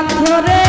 পাথরের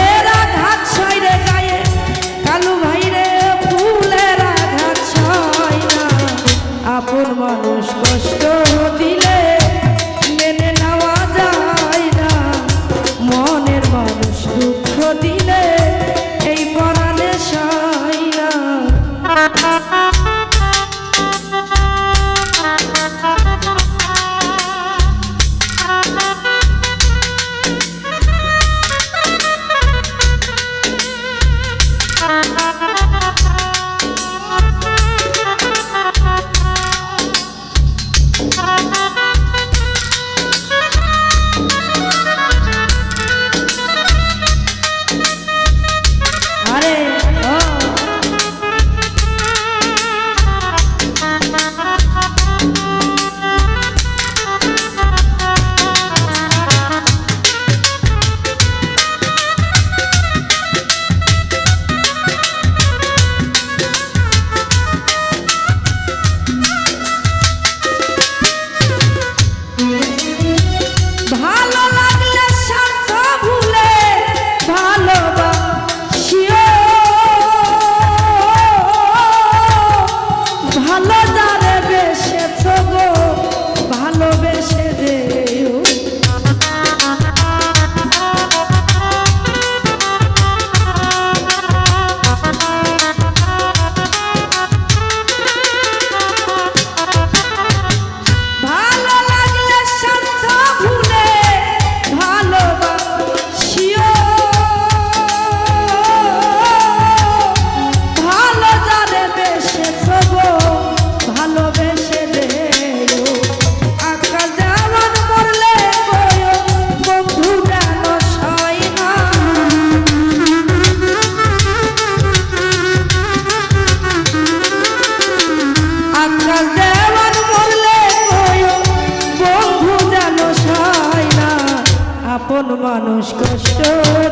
মানুষ কষ্ট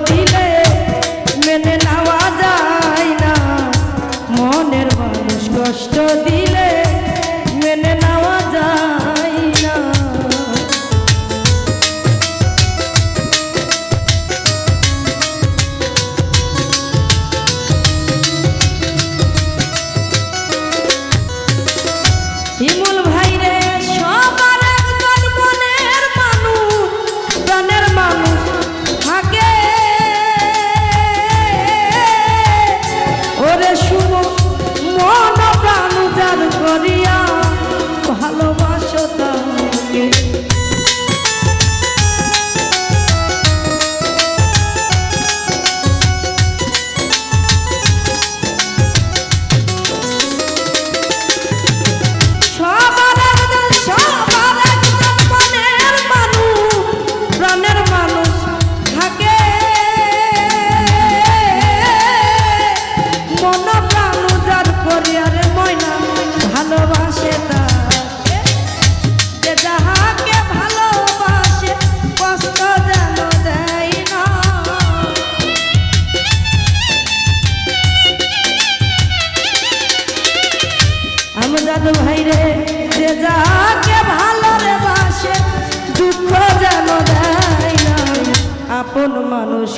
দিলে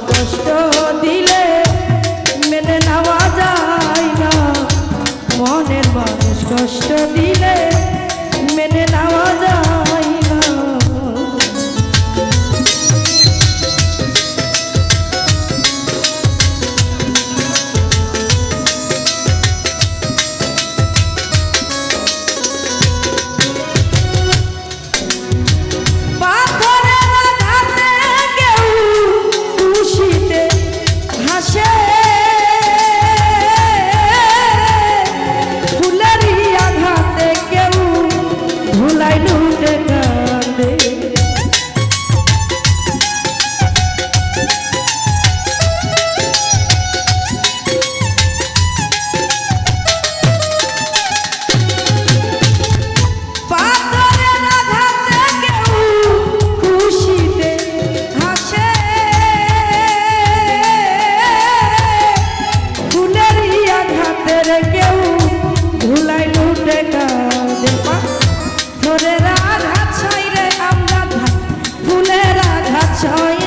কষ্ট দিলে মেনে নেওয়া যায় না। মনের মানুষ কষ্ট দিলে মেনে নেওয়া যায় আঘাত ছয় রে আমরা ফুলের আঘাত ছয়